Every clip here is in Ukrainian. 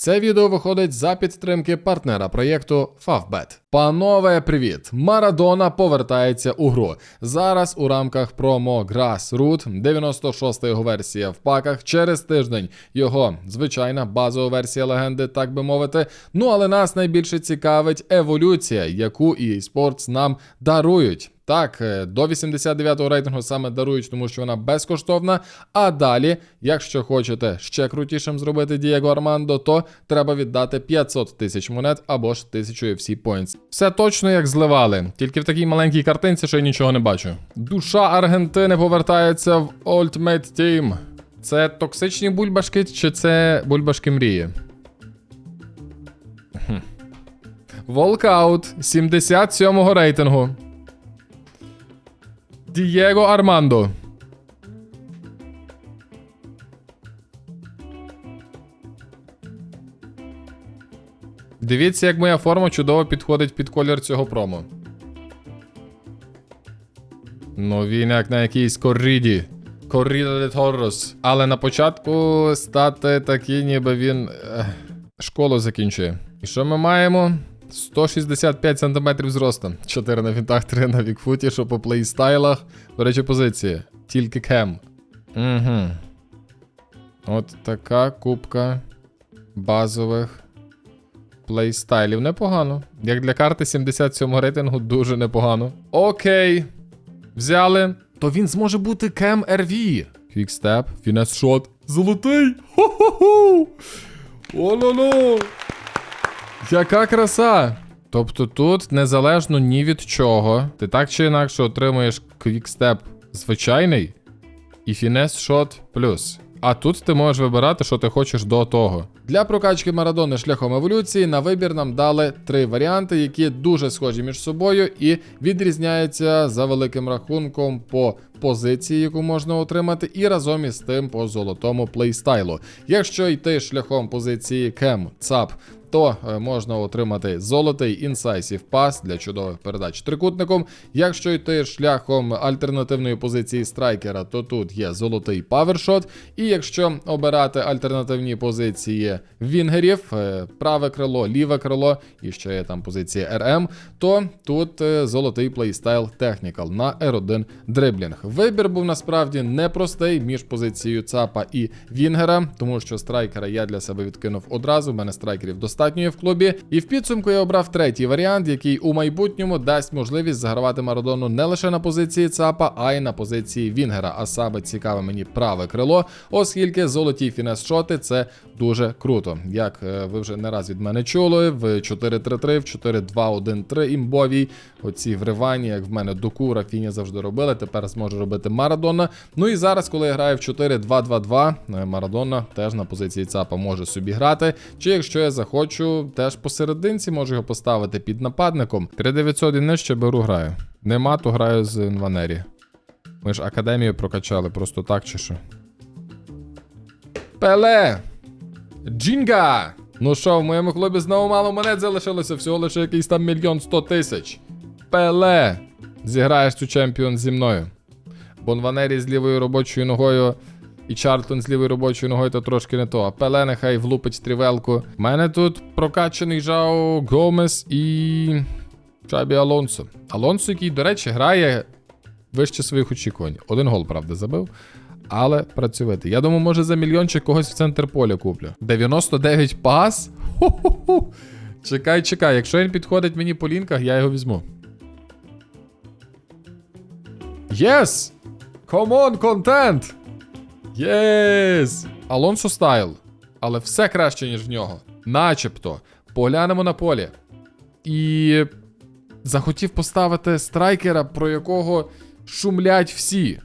Це відео виходить за підтримки партнера проєкту Favbet. Панове, привіт! Марадона повертається у гру. Зараз у рамках промо Grassroot, 96 його версія в паках. Через тиждень його звичайна базова версія легенди, так би мовити. Ну але нас найбільше цікавить еволюція, яку EA Sports нам дарують. Так, е, до 89-го рейтингу саме дарують, тому що вона безкоштовна. А далі, якщо хочете ще крутішим зробити Дієго Армандо, то треба віддати 500 тисяч монет або ж 1000 UFC Points. Все точно як зливали, тільки в такій маленькій картинці ще й нічого не бачу. Душа Аргентини повертається в Ultimate Team. Це токсичні бульбашки чи це бульбашки мрії? Волкаут 77-го рейтингу. Дієго Армандо. Дивіться, як моя форма чудово підходить під колір цього промо. Ну, він як на якійсь корриді. Корріда де Торрос. Але на початку стати такий, ніби він школу закінчує. І що ми маємо? 165 см зросту. 4 на вінтах, 3 на вікфуті, що по плейстайлах. До речі, позиції. Тільки кем. Угу. От така кубка базових плейстайлів. Непогано. Як для карти 77 рейтингу, дуже непогано. Окей. Взяли. То він зможе бути кем RV. Квікстеп, фінес шот. Золотий! Хо-хо-хо! О-ло-ло! Яка краса! Тобто тут незалежно ні від чого, ти так чи інакше отримуєш квікстеп звичайний і фінес шот плюс. А тут ти можеш вибирати, що ти хочеш до того. Для прокачки Марадони шляхом еволюції на вибір нам дали три варіанти, які дуже схожі між собою і відрізняються за великим рахунком по позиції, яку можна отримати, і разом із тим по золотому плейстайлу. Якщо йти шляхом позиції Кем, ЦАП то е, можна отримати золотий інсайсів пас для чудових передач трикутником. Якщо йти шляхом альтернативної позиції страйкера, то тут є золотий павершот. І якщо обирати альтернативні позиції вінгерів, е, праве крило, ліве крило, і ще є там позиція РМ, то тут е, золотий плейстайл технікал на R1 дриблінг. Вибір був насправді непростий між позицією ЦАПа і Вінгера, тому що страйкера я для себе відкинув одразу. У мене страйкерів достатньо є в клубі. І в підсумку я обрав третій варіант, який у майбутньому дасть можливість загравати Марадону не лише на позиції ЦАПа, а й на позиції Вінгера. А саме цікаве мені праве крило, оскільки золоті фінес-шоти це дуже круто. Як е, ви вже не раз від мене чули, в 4-3-3, в 4-2-1-3 імбовій. Оці вривання, як в мене Доку, Рафіні завжди робили. Тепер зможе робити Марадона. Ну і зараз, коли я граю в 4-2-2-2, е, Марадона теж на позиції ЦАПа може собі грати. Чи якщо я захочу, теж посерединці можу його поставити під нападником. 3900 і нижче беру граю. Нема, то граю з Інванері. Ми ж академію прокачали просто так чи що. Пеле! Джінга! Ну що, в моєму клубі знову мало монет залишилося, всього лише якийсь там мільйон сто тисяч. Пеле! Зіграєш цю чемпіон зі мною. Бонванері з лівою робочою ногою і Чарлтон з лівою робочою ногою то трошки не то. А Пеле нехай влупить стрівелку. У мене тут прокачаний Жао Гомес і. Чабі Алонсо. Алонсо, який, до речі, грає вище своїх очікувань. Один гол, правда, забив. Але працювати. Я думаю, може за мільйончик когось в центр поля куплю. 99 пас? Ху-ху-ху. Чекай, чекай. Якщо він підходить мені по лінках, я його візьму. Єс! On, контент! Єс! Алонсо стайл. Але все краще, ніж в нього. Начебто. Поглянемо на полі. І захотів поставити страйкера, про якого шумлять всі.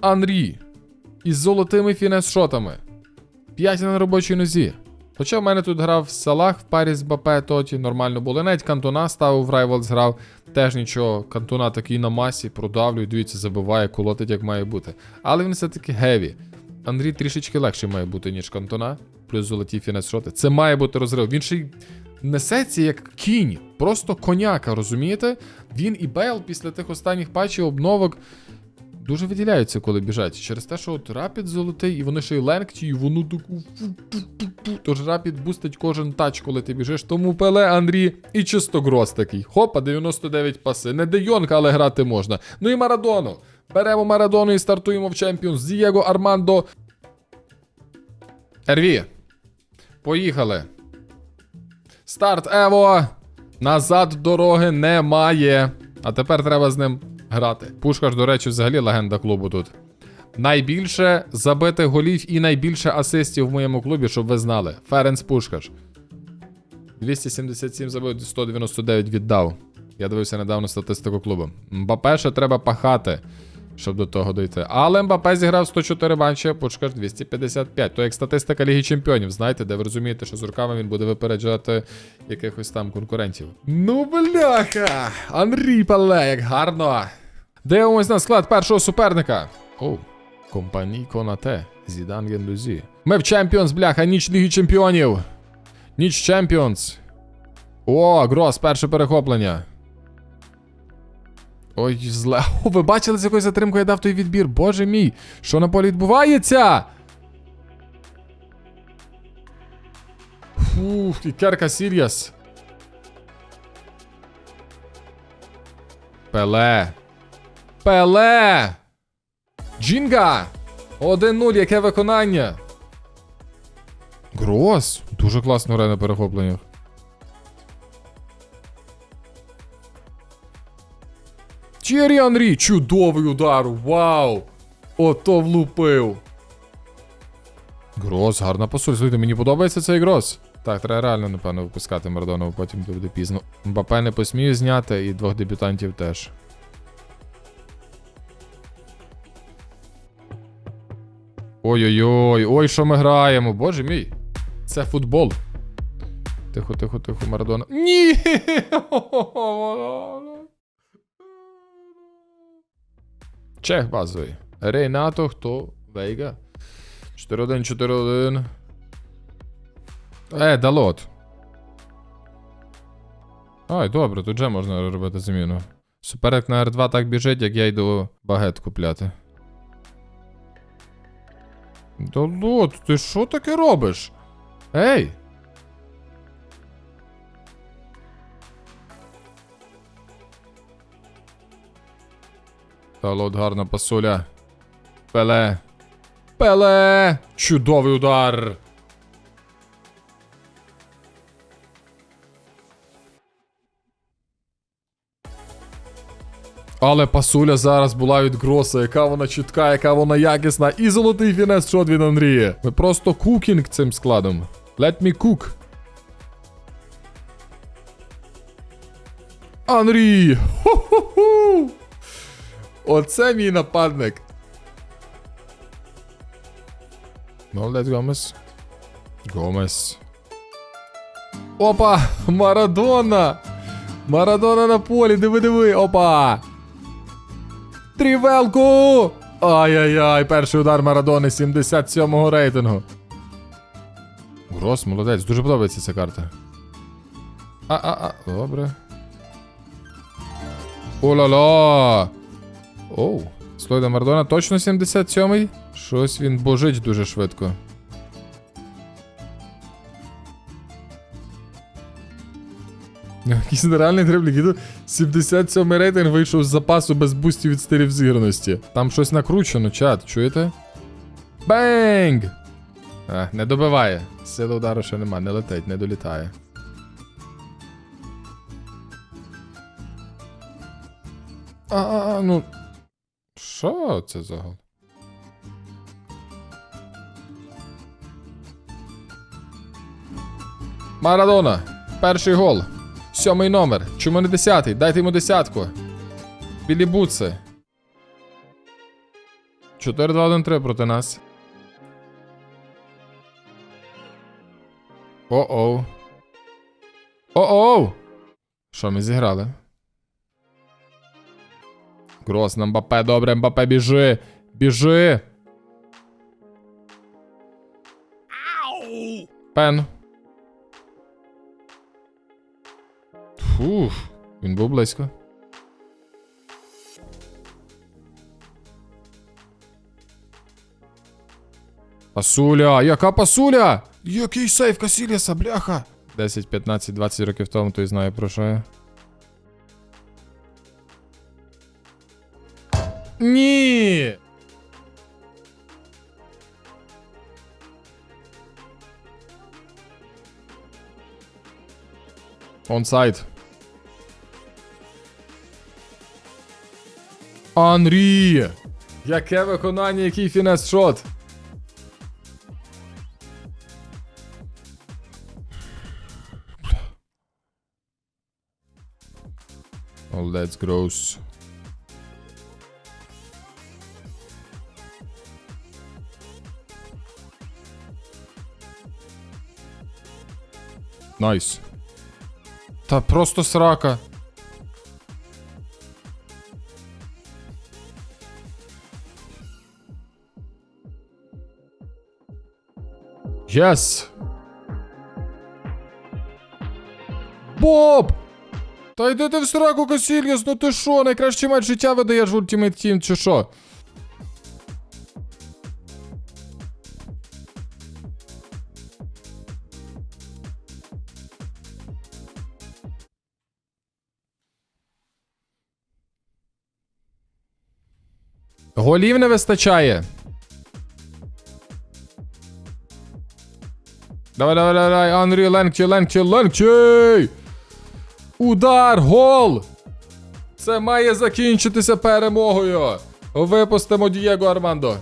Анрі. Із золотими фінес-шотами. 5 на робочій нозі. Хоча в мене тут грав Салах в парі з Бапе Тоті, нормально було. Навіть Кантона ставив в Rivals грав. Теж нічого. Кантона такий на масі, продавлює, дивіться, забиває, колотить, як має бути. Але він все-таки геві. Андрій трішечки легший має бути, ніж Кантона, плюс золоті фінес-шоти. Це має бути розрив. Він ще й несеться як кінь, просто коняка, розумієте? Він і Бейл після тих останніх патчів обновок дуже виділяються, коли біжать. Через те, що от рапід золотий, і вони ще й ленгті, і воно таку. Тож рапід бустить кожен тач, коли ти біжиш. Тому Пеле, Андрій і чисто гроз такий. Хопа, 99 паси. Не Де Йонг, але грати можна. Ну і Марадону. Беремо Марадону і стартуємо в Champions. Дієго Армандо. Ерві. Поїхали. Старт Ево. Назад дороги немає. А тепер треба з ним грати. Пушкаш, до речі, взагалі легенда клубу тут. Найбільше забитих голів і найбільше асистів в моєму клубі, щоб ви знали. Ференц Пушкаш. 277 забив, 199 віддав. Я дивився недавно статистику клубу. Мбапе ще треба пахати, щоб до того дійти. Але Мбапе зіграв 104 матчі, Пушкаш 255. То як статистика Ліги Чемпіонів, знаєте, де ви розумієте, що з руками він буде випереджати якихось там конкурентів. Ну, бляха! Анрі Пале, як гарно! Дивимось на склад першого суперника. Оу, компаній Конате, Зідан Гендузі. Ми в Champions, бляха, ніч Ліги Чемпіонів. Ніч Champions. О, Грос, перше перехоплення. Ой, зле. О, ви бачили, з якою затримкою я дав той відбір? Боже мій, що на полі відбувається? Фух, і керка Сіріас. Пеле. Пеле! Джінга! 1-0, яке виконання? Грос. Дуже класно грає на перехопленнях. Тєрі Анрі, чудовий удар! Вау! Ото влупив. Грос, гарна посуль. Слухайте, мені подобається цей грос. Так, треба реально, напевно, випускати Мардонову, потім буде пізно. Мбапе не посмію зняти, і двох дебютантів теж. Ой-ой-ой, ой, що ми граємо, боже мій. Це футбол. Тихо, тихо, тихо, Марадона. Ні! Чех базовий. Рейнато, хто? Вейга. 4-1, 4-1. Е, Далот. Ай, добре, тут вже можна робити заміну. Суперник на R2 так біжить, як я йду багет купляти. Далот, ти що таке робиш? Ей! Далот, гарна пасуля. Пеле. Пеле! Чудовий удар! Але пасуля зараз була від Гроса, яка вона чітка, яка вона якісна. І золотий фінес шот від Андрія. Ми просто кукінг цим складом. Let me cook. Анрі! Ху-ху-ху! Оце мій нападник. Молодець Гомес. Гомес. Опа! Марадона! Марадона на полі, диви, диви, опа! Трівелку! Ай-яй-яй, перший удар Марадони 77-го рейтингу. Грос, молодець, дуже подобається ця карта. А-а-а, добре. О-ла-ла! Оу, Слойда Марадона точно 77-й? Щось він божить дуже швидко. Якийсь нереальний дриблік. Іду 77 рейтинг вийшов з запасу без бустів від стилів зіграності. Там щось накручено, чат, чуєте? Бенг! А, не добиває. Сили удару ще нема, не летить, не долітає. А, а, а, ну. Що це за гол? Марадона. Перший гол. Сьомий номер. Чому не десятий? Дайте йому десятку. Білі бутси. 4-2-1-3 проти нас. О-оу. О-оу! Що ми зіграли? Грос на Мбапе, добре, Мбапе, біжи! Біжи! Пен. Фуф, він був близько. Пасуля, яка пасуля? Який сейф Касіліса, бляха! 10, 15, 20 років тому той знає про що я. Ні! Онсайд. Анрі! Яке виконання, який фінес шот? Oh, that's gross. Найс. Та просто срака. Єс! Боб! Та йди ти в сраку, Касільяс, ну ти що, найкращий матч життя видаєш в Ultimate Team, чи що? Голів не вистачає. Давай, давай, давай, Анрі, Ленгчі, Ленгчі, Ленгчі! Удар, гол! Це має закінчитися перемогою. Випустимо Дієго Армандо.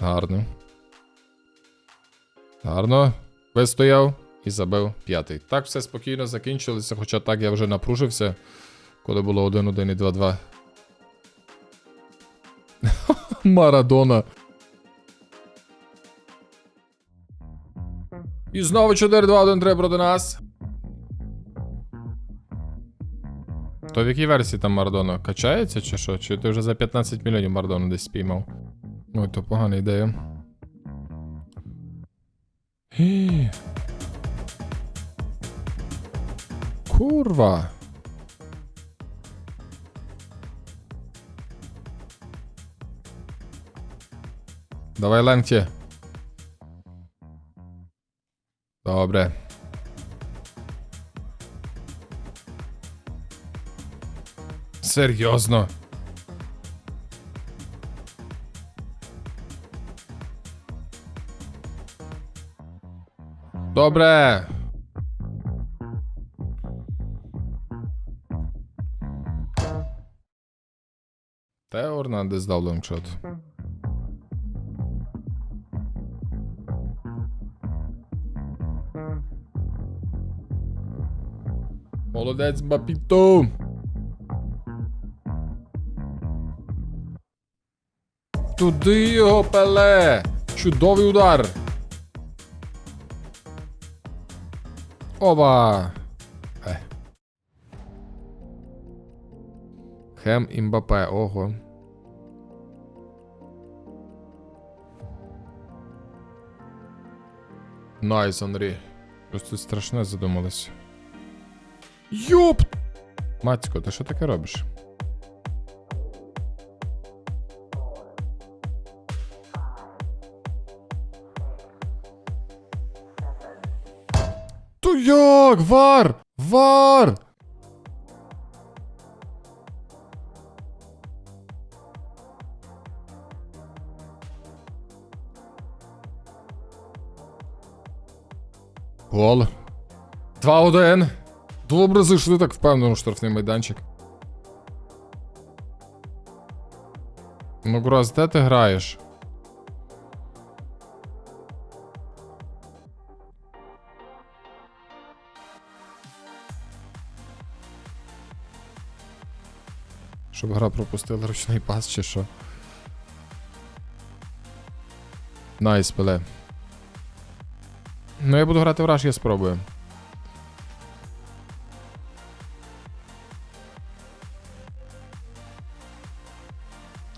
Гарно. Гарно. Вистояв і забив п'ятий. Так все спокійно закінчилося, хоча так я вже напружився, коли було 1-1 і 2-2. Марадона. І знову 4-2-1-3 проти нас. То в якій версії там Марадона? Качається чи що? Чи ти вже за 15 мільйонів Марадону десь спіймав? Ой, то погана ідея. Kurwa. Dawaj lęcie. Dobre. Seriozno. Dobre. Добре. Тео Ернандес дав лонгшот. Молодець, Бапіто. Туди його пеле. Чудовий удар. Оба. Е. Хем імбапе, ого. Найс, Андрій. Просто страшне задумалось. Йоп! Мацько, ти що таке робиш? То як? Вар! Вар! Гол. 2-1. Добре зайшли так впевнено штрафний майданчик. Ну, Гроз, де ти граєш? Щоб гра пропустила ручний пас чи що. Найс, пеле. Ну я буду грати в раш, я спробую.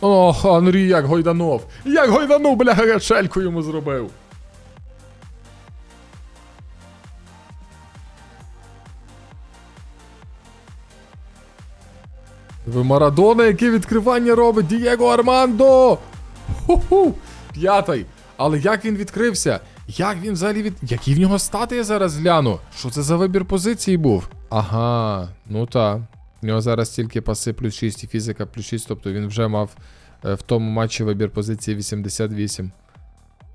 Ох, Анрі, як гойданов! Як гойданов, бля, гарячельку йому зробив. Ви Марадона, яке відкривання робить Дієго Армандо! Ху-ху! П'ятий. Але як він відкрився? Як він взагалі від. Які в нього стати я зараз гляну? Що це за вибір позиції був? Ага, ну та. В нього зараз тільки паси плюс 6 і фізика плюс 6, тобто він вже мав е, в тому матчі вибір позиції 88.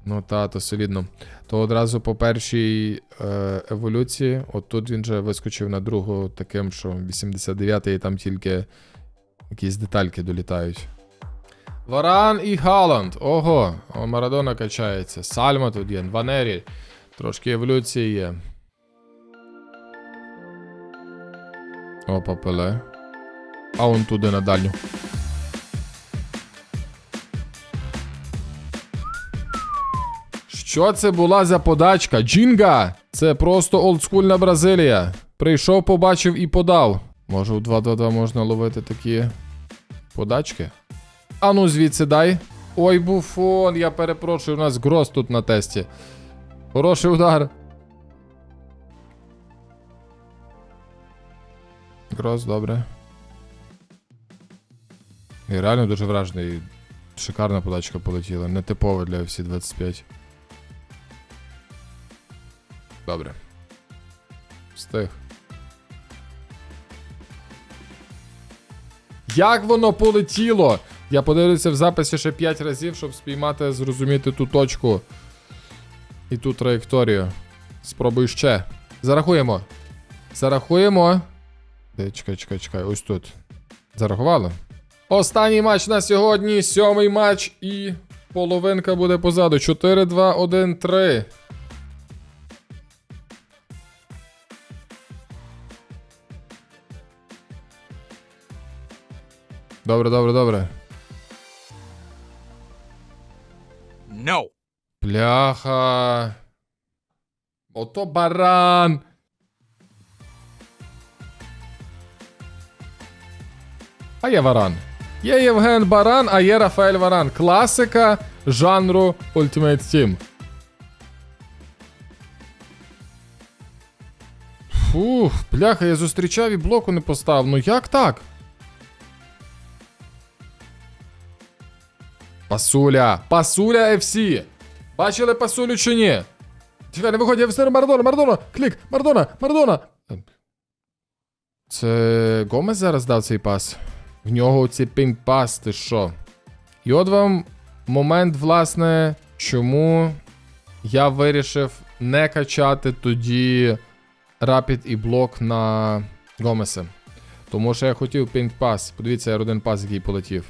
Ну та, то солідно. То одразу по першій е, еволюції, от тут він же вискочив на другу таким, що 89 і там тільки якісь детальки долітають. Варан і Халанд. Ого, Марадона качається. Сальма тут є, Ванері. Трошки еволюції є. Опа, пеле. А он туди на дальню. Що це була за подачка? Джінга! Це просто олдскульна Бразилія. Прийшов, побачив і подав. Може, у 2-2-2 можна ловити такі подачки? А ну звідси дай. Ой, буфон, я перепрошую, у нас гроз тут на тесті. Хороший удар. Гроз, добре. І реально дуже вражений. Шикарна подачка полетіла. Нетипова для всі 25. Добре. Встиг. Як воно полетіло? Я подивлюся в записі ще 5 разів, щоб спіймати, зрозуміти ту точку і ту траєкторію. Спробуй ще. Зарахуємо. Зарахуємо. Чекай, чекай, чекай, ось тут. Зарахувало. Останній матч на сьогодні. Сьомий матч і половинка буде позаду. 4-2-1-3. Добре, добре, добре. No. Бляха. Ото баран. А є Варан. Є Євген Баран, а є Рафаель Варан. Класика жанру Ultimate Team. Фух, бляха, я зустрічав і блоку не поставив. Ну як так? Пасуля! Пасуля FC! Бачили пасулю чи ні? Чекай, не виходь, я встаю Марадона, Марадона! Клік! Марадона! Марадона! Це Гомес зараз дав цей пас. В нього цей пінг-пас, ти що? І от вам момент, власне, чому я вирішив не качати тоді рапід і блок на Гомеса. Тому що я хотів пінг-пас. Подивіться, R1 пас, який полетів.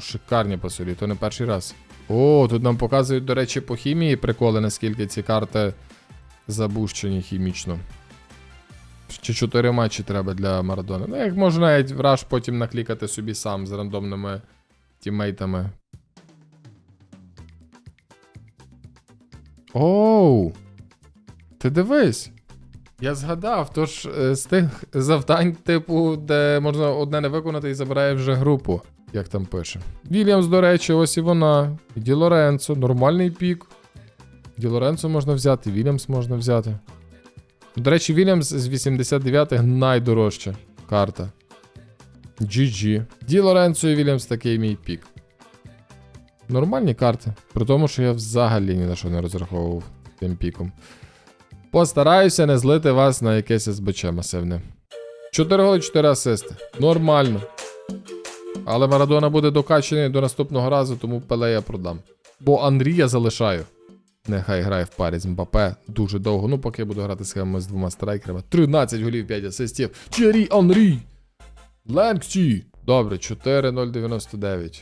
Шикарні пасулі, то не перший раз. О, тут нам показують, до речі, по хімії приколи, наскільки ці карти забущені хімічно. Ще 4 матчі треба для Марадона. Ну, як можу навіть в раш потім наклікати собі сам з рандомними тіммейтами. Оу! Ти дивись! Я згадав, тож е, з тих завдань, типу, де можна одне не виконати і забирає вже групу, як там пише. Вільямс, до речі, ось і вона. Ді Лоренцо, нормальний пік. Ді Лоренцо можна взяти, Вільямс можна взяти. До речі, Вільямс з 89-х найдорожча карта. GG. Ді Лоренцо і Вільямс такий мій пік. Нормальні карти. При тому, що я взагалі ні на що не розраховував тим піком. Постараюся не злити вас на якесь СБЧ масивне. 4 голи, 4 асисти. Нормально. Але Марадона буде докачаний до наступного разу, тому Пеле я продам. Бо Андрія залишаю. Нехай грає в парі з Мбапе дуже довго. Ну, поки я буду грати схемами з двома страйкерами. 13 голів, 5 асистів. Чері Анрі. Ленксі. Добре, 4-0-99.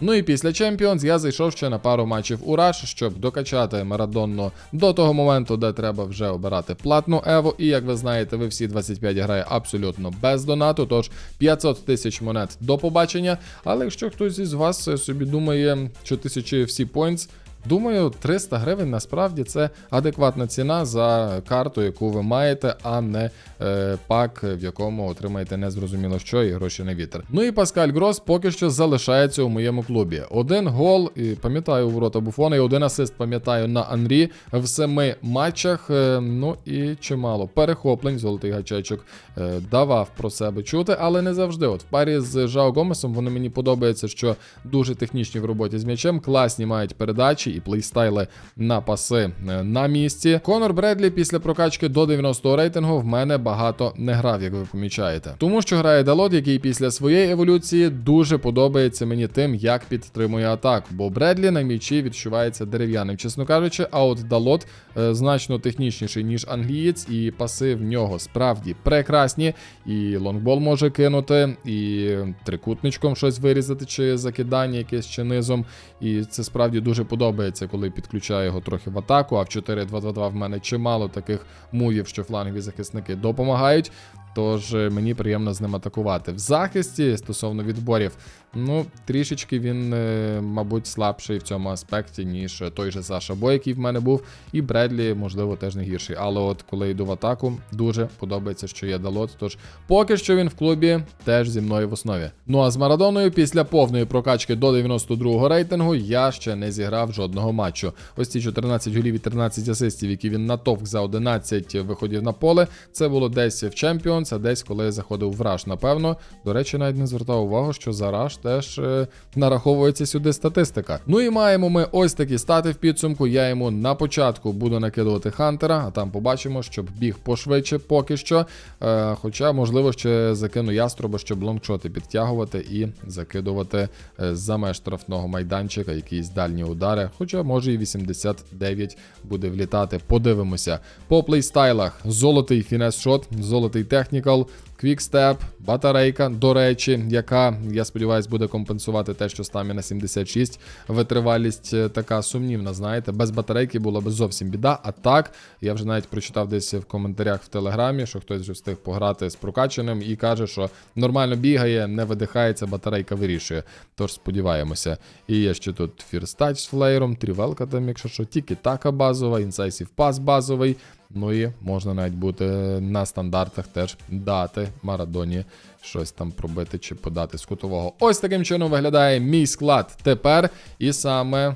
Ну і після Champions я зайшов ще на пару матчів у Rush, щоб докачати Марадонно до того моменту, де треба вже обирати платну Еву. І як ви знаєте, ви всі 25 грає абсолютно без донату, тож 500 тисяч монет до побачення. Але якщо хтось із вас собі думає, що тисячі всі points, Думаю, 300 гривень насправді це адекватна ціна за карту, яку ви маєте, а не е, пак, в якому отримаєте незрозуміло що і гроші на вітер. Ну і Паскаль Грос поки що залишається у моєму клубі. Один гол, і пам'ятаю у ворота Буфона, і один асист пам'ятаю на Анрі в семи матчах. Е, ну і чимало перехоплень, золотий гачечок е, давав про себе чути, але не завжди. От в парі з Жао Гомесом вони мені подобається, що дуже технічні в роботі з м'ячем, класні мають передачі і плейстайли на паси е, на місці. Конор Бредлі після прокачки до 90-го рейтингу в мене багато не грав, як ви помічаєте. Тому що грає Далот, який після своєї еволюції дуже подобається мені тим, як підтримує атаку. Бо Бредлі на м'ячі відчувається дерев'яним, чесно кажучи. А от Далот е, значно технічніший, ніж англієць, і паси в нього справді прекрасні. І лонгбол може кинути, і трикутничком щось вирізати, чи закидання якесь чи низом. І це справді дуже подобається, коли підключаю його трохи в атаку. А в 4-2-2-2 в мене чимало таких мувів, що флангові захисники допомагають. Тож е, мені приємно з ним атакувати. В захисті стосовно відборів, ну трішечки він, е, мабуть, слабший в цьому аспекті, ніж той же Саша Бой, який в мене був, і Бредлі, можливо, теж не гірший. Але от коли йду в атаку, дуже подобається, що є Далот. Тож поки що він в клубі теж зі мною в основі. Ну а з Марадоною після повної прокачки до 92-го рейтингу я ще не зіграв жодного матчу. Ось ці 14 голів і 13 асистів, які він натовк за 11 виходів на поле. Це було десь в Champions, а десь коли заходив в Раш, напевно. До речі, навіть не звертав увагу, що за Раш теж е, нараховується сюди статистика. Ну і маємо ми ось такі стати в підсумку. Я йому на початку буду накидувати Хантера, а там побачимо, щоб біг пошвидше поки що. Е, хоча, можливо, ще закину яструба, щоб лонгшоти підтягувати і закидувати е, за меж штрафного майданчика якісь дальні удари. Хоча, може, і 89 буде влітати. Подивимося. По плейстайлах золотий фінес-шот, золотий технікал. Квікстеп, батарейка, до речі, яка, я сподіваюся, буде компенсувати те, що стаміна 76. Витривалість е, така сумнівна, знаєте, без батарейки було б зовсім біда. А так, я вже навіть прочитав десь в коментарях в телеграмі, що хтось вже встиг пограти з прокачаним і каже, що нормально бігає, не видихається, батарейка вирішує. Тож сподіваємося. І є ще тут фірстач з флеєром, трівелка там, якщо що, тільки така базова, інсайсів пас базовий. Ну і можна навіть бути на стандартах теж дати Марадоні щось там пробити чи подати з кутового. Ось таким чином виглядає мій склад тепер. І саме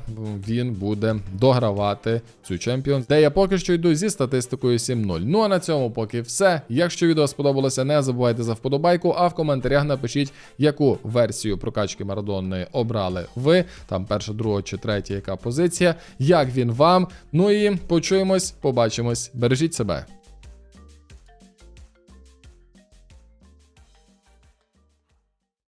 він буде догравати цю Champions, де я поки що йду зі статистикою 7-0. Ну а на цьому поки все. Якщо відео сподобалося, не забувайте за вподобайку, а в коментарях напишіть, яку версію прокачки Марадони обрали ви. Там перша, друга чи третя, яка позиція, як він вам. Ну і почуємось, побачимось. Бережіть себе.